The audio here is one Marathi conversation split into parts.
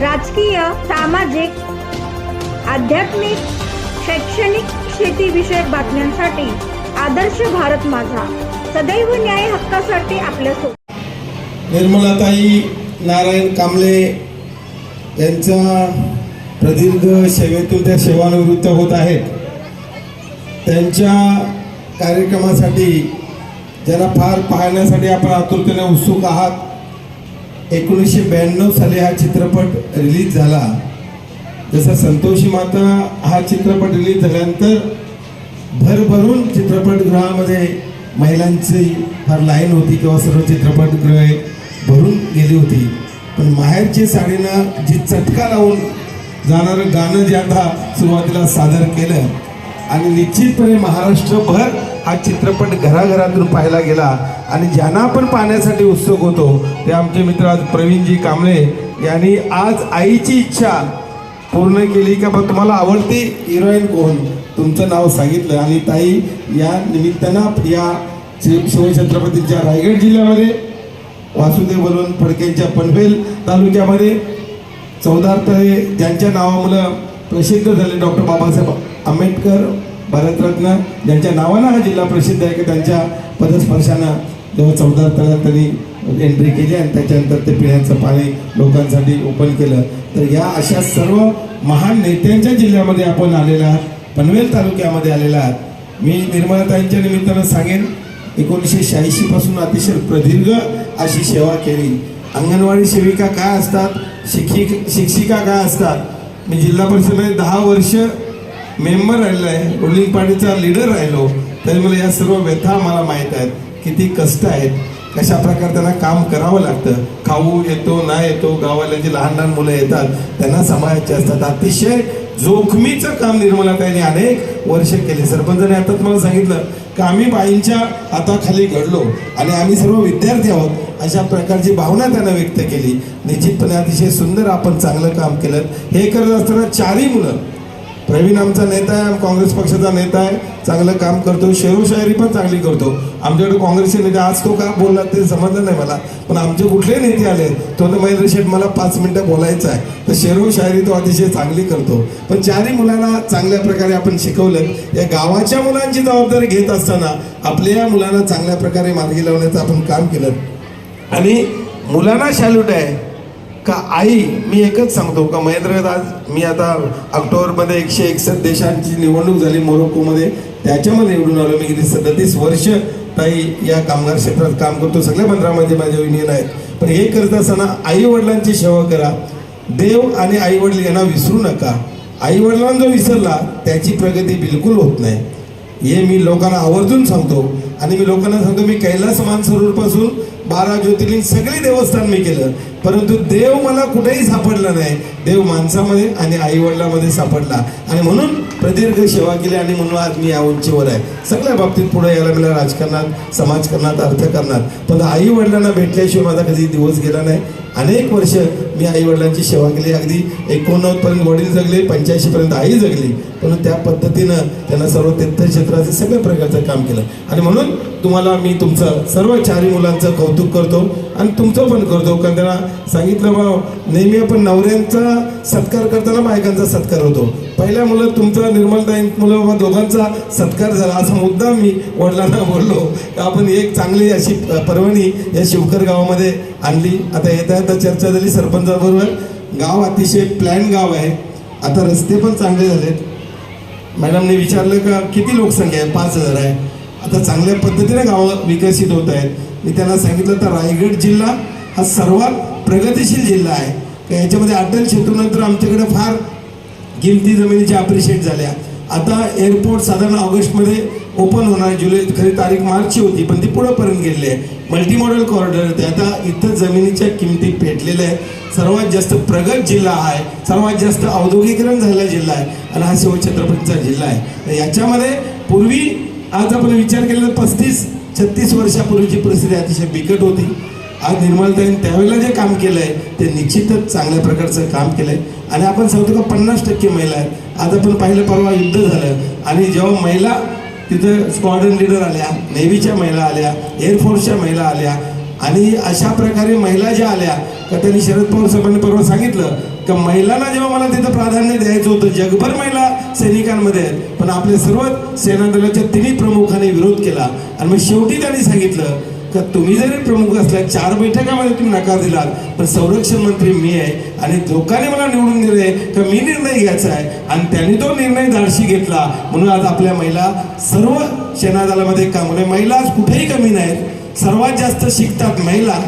राजकीय सामाजिक आध्यात्मिक शैक्षणिक शेतीविषयक बातम्यांसाठी आदर्श भारत माझा. सदैव न्याय हक्कासाठी आपल्यासोबत निर्मलाताई नारायण कांबळे यांचा प्रदीर्घ सेवेतून त्या सेवानिवृत्त होत आहेत. त्यांच्या कार्यक्रमासाठी ज्यांना फार पाहण्यासाठी आपण आतुरतेने उत्सुक आहात एकोणीसशे ब्याण्णव साली हा चित्रपट रिलीज झाला. जसा संतोषी माता हा चित्रपट रिलीज झाल्यानंतर भरभरून चित्रपटगृहामध्ये महिलांची फार लाईन होती किंवा सर्व चित्रपटगृहे भरून गेली होती. पण माहेरची साडीनं जी चटका लावून जाणारं गाणं जे आता सुरुवातीला सादर केलं आणि निश्चितपणे महाराष्ट्रभर हा चित्रपट घराघरातून पाहायला गेला. आणि ज्यांना पण पाहण्यासाठी उत्सुक होतो ते आमचे मित्र आज प्रवीणजी कांबळे यांनी आज आईची इच्छा पूर्ण केली का बा तुम्हाला आवडती हिरोईन कोण? तुमचं नाव सांगितलं आणि ताई या निमित्तानं या शिव- शिवछत्रपतीच्या रायगड जिल्ह्यामध्ये वासुदेव बलवंत फडकेंच्या पनवेल तालुक्यामध्ये चौदार तळे ज्यांच्या नावामुळं प्रसिद्ध झाले डॉक्टर बाबासाहेब आंबेडकर भारतरत्न ज्यांच्या नावानं हा जिल्हा प्रसिद्ध आहे की त्यांच्या पदस्पर्शानं जेव्हा चौदा त्यांनी एंट्री केली आणि त्याच्यानंतर ते पिण्याचं पाणी लोकांसाठी ओपन केलं. तर या अशा सर्व महान नेत्यांच्या जिल्ह्यामध्ये आपण आलेला आहात पनवेल तालुक्यामध्ये आलेला आहात. मी निर्मलाताईंच्या निमित्तानं सांगेन एकोणीसशे शहाऐंशीपासून अतिशय प्रदीर्घ अशी सेवा केली. अंगणवाडी सेविका काय असतात? शिक्षिक शिक्षिका काय असतात? मी जिल्हा परिषदेमध्ये दहा वर्ष मेंबर राहिलो आहे रुलिंग पार्टीचा लीडर राहिलो तरी मला या सर्व व्यथा मला माहीत आहेत. किती कष्ट आहेत. कशा प्रकारे त्यांना काम करावं लागतं. खाऊ येतो ना येतो गावाला जी लहान लहान मुलं येतात त्यांना सांभाळायचे असतात. अतिशय जोखमीचं काम निर्मलाताईने अनेक वर्ष केले. सरपंचाने आता तुम्हाला सांगितलं का आम्ही बाईंच्या हाताखाली घडलो आणि आम्ही सर्व विद्यार्थी आहोत. अशा प्रकारची भावना त्यांना व्यक्त केली. निश्चितपणे अतिशय सुंदर आपण चांगलं काम केलं. हे करत असताना चारही मुलं प्रवीण आमचा नेता आहे काँग्रेस पक्षाचा नेता आहे चांगलं काम करतो शेरोशायरी पण चांगली करतो. आमच्याकडे काँग्रेसचे नेते आज तो का बोलला ते समजलं नाही मला. पण आमचे कुठले नेते आले तो तर महेंद्र शेठ मला पाच मिनटं बोलायचं आहे. तर शेरू शायरी तो अतिशय चांगली करतो. पण चारही मुलांना चांगल्या प्रकारे आपण शिकवलं या गावाच्या मुलांची जबाबदारी घेत असताना आपल्या या मुलांना चांगल्या प्रकारे मार्गी लावण्याचं आपण काम केलं. आणि मुलांना सॅल्यूट आहे. का आई मी एकच सांगतो का महेंद्र आज मी आता ऑक्टोबरमध्ये एकशे एकसष्ट देशांची निवडणूक झाली मोरोक्कोमध्ये. त्याच्यामध्ये निवडून आलो मी किती सदतीस वर्ष ताई या कामगार क्षेत्रात काम करतो. सगळ्या मंत्रामध्ये माझ्या युनियन आहेत. पण हे करत असताना आई वडिलांची सेवा करा. देव आणि आई वडील यांना विसरू नका. आई वडिलांना जो विसरला त्याची प्रगती बिलकुल होत नाही. हे मी लोकांना आवर्जून सांगतो. आणि मी लोकांना सांगतो मी कैलास मानसरोवरपासून बारा ज्योतिर्लिंग सगळे देवस्थान मी केलं. परंतु देव मला कुठेही सापडला नाही. देव माणसामध्ये आणि आईवडिलामध्ये सापडला. आणि म्हणून प्रदीर्घ सेवा केली आणि म्हणून आज मी या उंचीवर आहे. सगळ्या बाबतीत पुढे यायला मला राजकारणात समाजकारणात अर्थकारणात पण आई वडिलांना भेटल्याशिवाय माझा कधी दिवस गेला नाही. अनेक वर्ष मी आई वडिलांची सेवा केली. अगदी एकोणनव्वदपर्यंत वडील जगले पंच्याऐंशीपर्यंत आई जगली. पण त्या पद्धतीनं त्यांना सर्व तीर्थक्षेत्राचं सगळ्या प्रकारचं काम केलं. आणि म्हणून तुम्हाला मी तुमचं सर्व चारही मुलांचं कौतुक करतो आणि तुमचं पण करतो. कारण त्यांना सांगितलं बा नेहमी आपण नवऱ्यांचा सत्कार करताना बायकांचा सत्कार होतो. पहिल्या मुलं तुमचा निर्मलताई मुलं बाबा दोघांचा सत्कार झाला. असा मुद्दा मी वडिलांना बोललो. आपण एक चांगली अशी पर्वणी या शिवकर गावामध्ये आणली. आता येता येता चर्चा झाली सरपंचाबरोबर. गाव अतिशय प्लॅन गाव आहे. आता रस्ते पण चांगले झालेत. मॅडमने विचारलं का किती लोकसंख्या आहे? पाच हजार आहे. आता चांगल्या पद्धतीने गावं विकसित होत आहेत. मी त्यांना सांगितलं तर रायगड जिल्हा हा सर्वात प्रगतिशील जिल्हा आहे. का याच्यामध्ये अटल सेतूनंतर आमच्याकडे फार किमती जमिनीच्या अप्रिशिएट झाल्या. आता एअरपोर्ट साधारण ऑगस्टमध्ये ओपन होणार आहे. जुलै खरी तारीख मार्चची होती पण ती पुढंपर्यंत गेलेली आहे. मल्टीमॉडल कॉरिडॉर ते. आता इथं जमिनीच्या किमती पेटलेल्या आहेत. सर्वात जास्त प्रगत जिल्हा आहे. सर्वात जास्त औद्योगिकरण झालेला जिल्हा आहे. आणि हा शिवछत्रपतीचा जिल्हा आहे. तर याच्यामध्ये पूर्वी आज आपण विचार केला तर पस्तीस छत्तीस वर्षापूर्वीची परिस्थिती अतिशय बिकट होती. आज निर्मलताईन त्यावेळेला जे काम केलं आहे ते निश्चितच चांगल्या प्रकारचं काम केलं आहे आणि आपण सांगतो का पन्नास टक्के महिला आहेत. आज आपण पाहिलं परवा युद्ध झालं. आणि जेव्हा महिला तिथं स्क्वॉड्रन लिडर आल्या नेव्हीच्या महिला आल्या एअरफोर्सच्या महिला आल्या आणि अशा प्रकारे महिला ज्या आल्या का त्यांनी शरद पवार साहेबांनी परवा सांगितलं का महिलांना जेव्हा मला तिथं प्राधान्य द्यायचं होतं जगभर महिला सैनिकांमध्ये आहेत. पण आपल्या सर्व सेना दलाच्या तिन्ही प्रमुखांनी विरोध केला. आणि मग शेवटी त्यांनी सांगितलं तर तुम्ही जरी प्रमुख असल्या चार बैठकामध्ये तुम्ही नकार दिलात पण संरक्षण मंत्री मी आहे आणि लोकांनी मला निवडून दिले तर मी निर्णय घ्यायचा आहे. आणि त्यांनी तो निर्णय धाडशी घेतला. म्हणून आज आपल्या महिला सर्व सेनादलामध्ये काम म्हणजे महिला आज कुठेही कमी नाहीत. सर्वात जास्त शिकतात महिला.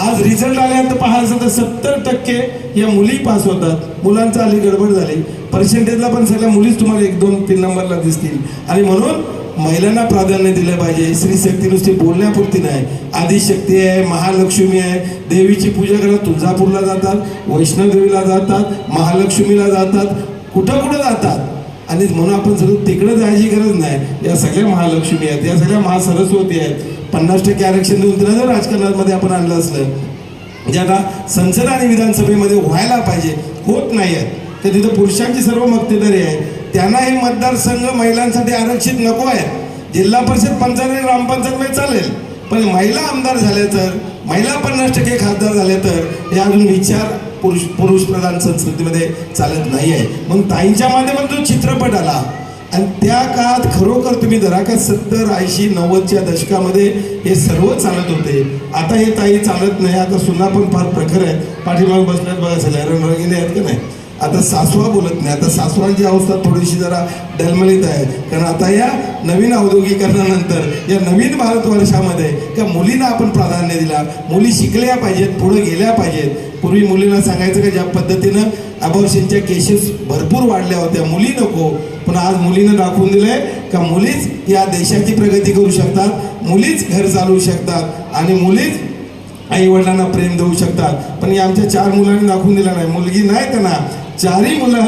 आज रिझल्ट आल्यानंतर पाहायचं तर सत्तर टक्के या मुली पास होतात. मुलांचा आली गडबड झाली. पर्सेंटेजला पण सगळ्या मुलीच तुम्हाला एक दोन तीन नंबरला दिसतील. आणि म्हणून महिलांना प्राधान्य दिलं पाहिजे. स्त्री शक्ती नुसती बोलण्यापुरती नाही. आदिशक्ती आहे महालक्ष्मी आहे. देवीची पूजा करायला तुळजापूरला जातात वैष्णवदेवीला जातात महालक्ष्मीला जातात कुठं कुठं जातात. आणि म्हणून आपण सगळं तिकडं जायची गरज नाही. या सगळ्या महालक्ष्मी आहेत या सगळ्या महासरस्वती आहेत. पन्नास टक्के आरक्षण देऊन तिला जर राजकारणामध्ये आपण आणलं असलं जे आता संसद आणि विधानसभेमध्ये व्हायला पाहिजे होत नाही आहेत. तर तिथं पुरुषांची सर्व मक्तेदारी आहे. त्यांना हे मतदारसंघ महिलांसाठी आरक्षित नको आहेत जिल्हा परिषद पंचायत आणि चालेल. पण महिला आमदार झाल्या तर महिला पन्नास टक्के खासदार झाले तर हे अजून विचार पुरुष पुरुष प्रधान संस्कृतीमध्ये चालत नाही आहे. मग ताईंच्या माध्यमातून चित्रपट आला. आणि त्या काळात खरोखर तुम्ही धरा का सत्तर ऐंशी नव्वदच्या दशकामध्ये हे सर्व चालत होते. आता हे ताई चालत नाही. आता सुना पण फार प्रखर आहेत. पाठीमागे बसण्यात बघा सगळ्या रणरंगिने आहेत का नाही? आता सासवा बोलत नाही आता सासवांची अवस्था थोडीशी जरा डलमलीत आहे. कारण आता या नवीन औद्योगिकरणानंतर या नवीन भारत वर्षामध्ये त्या मुलींना आपण प्राधान्य दिला. मुली शिकल्या पाहिजेत पुढे गेल्या पाहिजेत. पूर्वी मुलींना सांगायचं का ज्या पद्धतीनं अबॉर्शनच्या केसेस भरपूर वाढल्या होत्या मुली नको. पण आज मुलीनं दाखवून दिलंय का मुलीच या देशाची प्रगती करू शकतात मुलीच घर चालवू शकतात आणि मुलीच आई वडिलांना प्रेम देऊ शकतात. पण या आमच्या चार मुलांनी दाखवून दिला नाही. मुलगी नाही त्यांना. चारही मुलं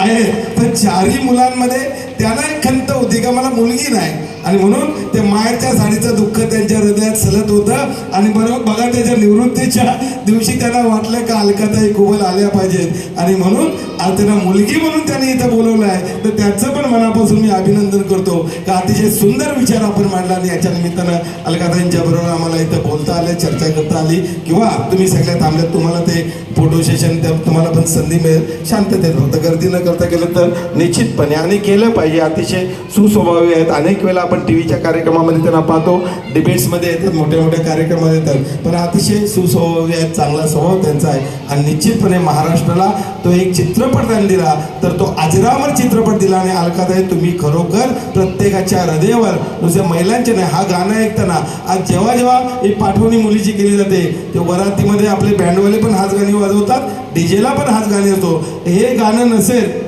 आहेत. पण चारही मुलांमध्ये त्यांना एक खंत होती का मला मुलगी नाही. आणि म्हणून ते मायरच्या साडीचं दुःख त्यांच्या हृदयात सलत होतं. आणि बरोबर बघा त्याच्या निवृत्तीच्या दिवशी त्यांना वाटलं का अलकाताई कुबल आल्या पाहिजेत. आणि म्हणून आज त्यांना मुलगी म्हणून त्यांनी इथं बोलवलं आहे. तर त्याचं पण मनापासून मी अभिनंदन करतो. का अतिशय सुंदर विचार आपण मांडला आणि याच्या निमित्तानं अलकाताईंच्या बरोबर आम्हाला इथं बोलता आले चर्चा करता आली. किंवा तुम्ही सगळ्या थांबल्यात तुम्हाला ते फोटो सेशन तुम्हाला पण संधी मिळेल. शांततेत फक्त गर्दी न करता केलं तर निश्चितपणे आणि केलं पाहिजे. अतिशय सुस्वभावी आहेत. अनेक वेळेला आपण टी व्हीच्या कार्यक्रमामध्ये त्यांना पाहतो. डिबेट्समध्ये येतात मोठ्या मोठ्या कार्यक्रमामध्ये येतात. पण अतिशय सुस्वभावी आहेत चांगला स्वभाव त्यांचा आहे. आणि निश्चितपणे महाराष्ट्राला तो एक चित्र चित्रपट त्यांनी दिला तर तो अजरामर चित्रपट दिला आणि अलकाताई तुम्ही खरोखर प्रत्येकाच्या हृदयावर नुसत्या महिलांचे नाही हा गाणं ऐकताना आज जेव्हा जेव्हा ही पाठवणी मुलीची केली जाते ते वरातीमध्ये आपले बँडवाले पण हाच गाणी वाजवतात डीजेला पण हाच गाणी होतो हे गाणं नसेल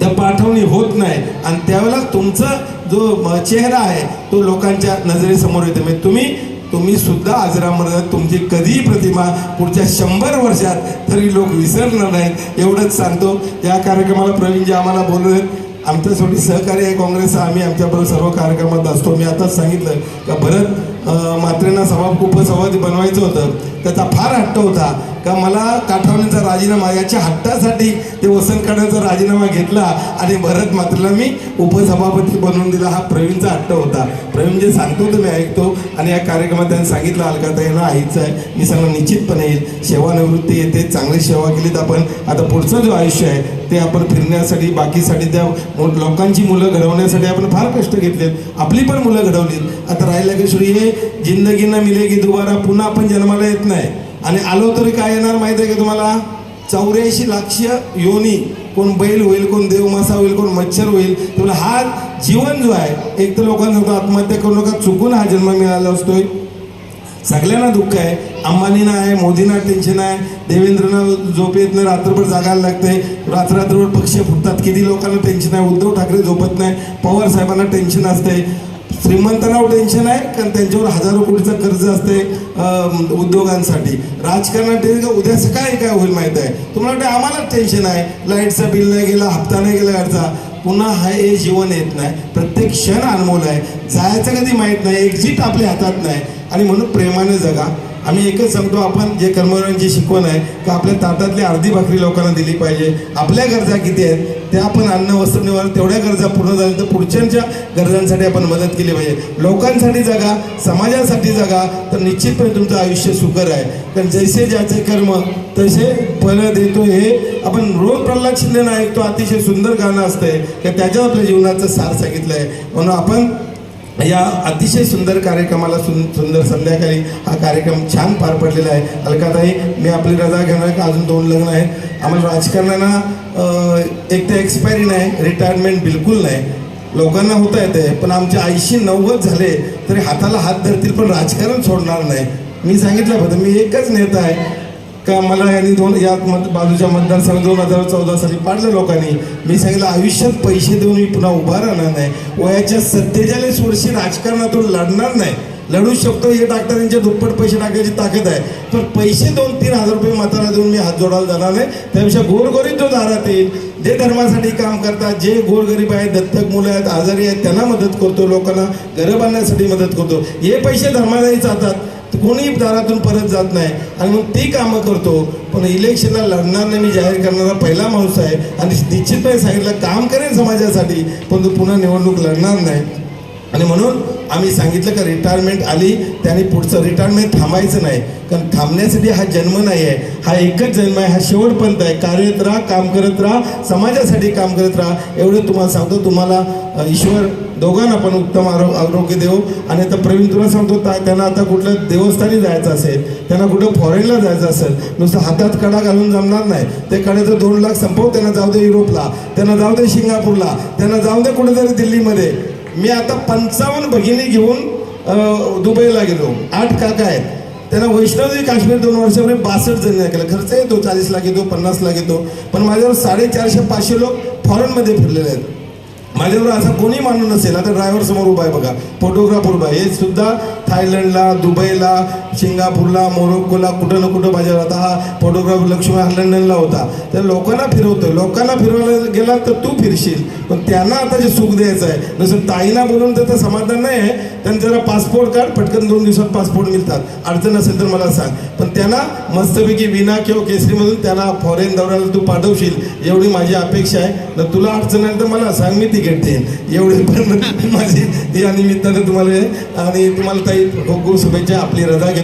तर पाठवणी होत नाही. आणि त्यावेळेला तुमचा जो चेहरा आहे तो लोकांच्या नजरेसमोर येतो. म्हणजे तुम्ही तुम्ही सुद्धा आजरामध्ये तुमची कधीही प्रतिमा पुढच्या शंभर वर्षात तरी लोक विसरणार नाहीत. एवढंच सांगतो. या कार्यक्रमाला प्रवीण जे आम्हाला बोलले आमच्यासाठी सहकार्य आहे काँग्रेस आम्ही आमच्याबरोबर सर्व कार्यक्रमात असतो. मी आताच सांगितलं का भरत मात्रेंना सभा उपसभापती बनवायचं होतं. त्याचा फार हट्ट होता. का मला काठावणीचा राजीनामा याच्या हट्टासाठी ते वसंत राजीनामा घेतला आणि भरत मात्रेला मी उपसभापती बनवून दिला. हा प्रवीणचा हट्ट होता. प्रवीण जे सांगतो तो मी ऐकतो आणि या कार्यक्रमात त्यांनी सांगितलं अलकाताईला आईचं आहे. मी सांगणार निश्चितपणे येईल. सेवानिवृत्ती येते. चांगली सेवा केली तर आपण आता पुढचं जो आयुष्य आहे ते आपण फिरण्यासाठी बाकीसाठी त्या लोकांची मुलं घडवण्यासाठी आपण फार कष्ट घेतलेत. आपली पण मुलं घडवलीत. आता राहिल्या की श्री हे जिंदगीनं मिलेगी दुबारा पुन्हा आपण जन्माला येत नाही. आणि आलो तरी काय येणार माहिती आहे का तुम्हाला? चौऱ्याऐंशी लाक्ष योनी. कोण बैल होईल कोण देवमासा होईल कोण मच्छर होईल. तुम्हाला हा जीवन जो आहे एक तर लोकांना सांगतो आत्महत्या करू नका चुकून हा जन्म मिळाला असतोय. सगळ्यांना दुःख आहे. अंबानीना आहे मोदींना टेन्शन आहे. देवेंद्रना झोप येत नाही रात्रभर जागायला लागते रात्र रात्रभर पक्ष फुटतात. किती लोकांना टेन्शन आहे? उद्धव ठाकरे झोपत नाही. पवार साहेबांना टेन्शन असते श्रीमंतांना टेन्शन आहे कारण त्यांच्यावर हजारो कोटीचं कर्ज असते उद्योगांसाठी. राजकारणात टेन्शन का उद्या सकाळी काय होईल माहीत आहे? तुम्हाला वाटतं आम्हाला टेन्शन आहे? लाईटचा बिल नाही गेला हप्ता नाही गेला याचा पुन्हा हा हे जीवन येत नाही. प्रत्येक क्षण अनमोल आहे. जायचं कधी माहीत नाही. एक्झिट आपल्या हातात नाही. आणि म्हणून प्रेमाने जगा. आम्ही एकच सांगतो आपण जे कर्मवीरांची शिकवण आहे का आपल्या ताटातली अर्धी भाकरी लोकांना दिली पाहिजे. आपल्या गरजा किती आहेत त्या आपण अन्न वस्त्र निवारण तेवढ्या गरजा पूर्ण झाल्या तर पुढच्यांच्या गरजांसाठी आपण मदत केली पाहिजे. लोकांसाठी जगा समाजासाठी जगा तर निश्चितपणे तुमचं आयुष्य सुकर आहे. कारण जैसे ज्याचे कर्म तसे फल देतो हे आपण रोज प्रल्हाद शिंदे ऐकतो अतिशय सुंदर गाणं असतंय का त्याच्यावर आपल्या जीवनाचं सार सांगितलं आहे म्हणून आपण या अतिशय सुंदर कार्यक्रमाला सुं सुंदर संध्याकाळी हा कार्यक्रम छान पार पडलेला आहे. अलकाताई मी आपली रजा घेणार का? अजून दोन लग्न आहेत. आम्हाला राजकारणांना एक तर एक्सपायरी नाही रिटायरमेंट बिलकुल नाही. लोकांना होता येते पण आमचे ऐंशी नव्वद झाले तरी हाताला हात धरतील पण राजकारण सोडणार नाही. मी सांगितलं होतं मी एकच नेता आहे. का मला यांनी दोन या मत बाजूच्या मतदारसंघात दोन हजार चौदा साली पाडलं लोकांनी. मी सांगितलं आयुष्यात पैसे देऊन मी पुन्हा उभा राहणार नाही. वयाच्या सत्तेचाळीस वर्षी राजकारणातून लढणार नाही. लढू शकतो हे डॉक्टरांच्या दुप्पट पैसे टाकायची ताकद आहे. पण पैसे दोन तीन हजार रुपये मताला देऊन मी हात जोडायला जाणार नाही. त्यापेक्षा गोरगरीब जो दारात येईल जे धर्मासाठी काम करतात जे गोरगरीब आहेत दत्तक मुलं आहेत आजारी आहेत त्यांना मदत करतो लोकांना घरं बांधण्यासाठी मदत करतो. हे पैसे धर्मालाही जातात. कोणी दारातून परत जात नाही. आणि मग ती कामं करतो. पण इलेक्शनला लढणार नाही मी जाहीर करणारा पहिला माणूस आहे. आणि निश्चितपणे सांगितलं काम करेन समाजासाठी. पण तो पुन्हा निवडणूक लढणार नाही. आणि म्हणून आम्ही सांगितलं का रिटायरमेंट आली त्याने पुढचं रिटायरमेंट थांबायचं नाही. कारण थांबण्यासाठी हा जन्म नाही आहे. हा एकच जन्म आहे हा शेवटपर्यंत आहे. कार्यरत राहा काम करत राहा समाजासाठी काम करत राहा. एवढं तुम्हाला सांगतो तुम्हाला ईश्वर दोघांना पण उत्तम आरो आरोग्य देऊ आणि आता प्रवीण तुला सांगतो त्यांना आता कुठल्या देवस्थानी जायचं असेल त्यांना कुठं फॉरेनला जायचं असेल नुसतं हातात कडा घालून जमणार नाही. ते कड्याचं दोन लाख संपव त्यांना जाऊ दे युरोपला त्यांना जाऊ दे सिंगापूरला त्यांना जाऊ दे कुठेतरी दिल्लीमध्ये. मी आता पंचावन्न भगिनी घेऊन दुबईला गेलो. आठ काका आहेत. त्यांना वैष्णवदेवी काश्मीर दोन वर्षापूर्वी बासष्ट जण केलं. खर्च येतो चाळीस लाख येतो पन्नास लाख येतो. पण माझ्यावर साडेचारशे पाचशे लोक फॉरेनमध्ये फिरलेले आहेत. माझ्यावर असा कोणी माणूस नसेल. आता ड्रायव्हर समोर उभा आहे बघा. फोटोग्राफर उभा आहे. हे सुद्धा थायलंडला दुबईला सिंगापूरला मोरोक्कोला कुठं ना कुठं माझ्यावर. आता हा फोटोग्राफर लक्ष्मी हा लंडनला होता. तर लोकांना फिरवतो लोकांना फिरवायला गेला तर तू फिरशील. पण त्यांना आता जे सुख द्यायचं आहे जसं ताईना बोलून तर समाधान नाही आहे त्यांचं जरा पासपोर्ट काढ पटकन दोन दिवसात पासपोर्ट मिळतात. अडचण असेल तर मला सांग. पण त्यांना मस्तपैकी विना किंवा केसरीमधून त्यांना फॉरेन दौऱ्याला तू पाठवशील एवढी माझी अपेक्षा आहे. तर तुला अडचण आली तर मला सांग मी तिकीट देईन. एवढी पण माझी या निमित्तानं तुम्हाला आणि तुम्हाला ताई खूप खूप शुभेच्छा. आपली रजा घे.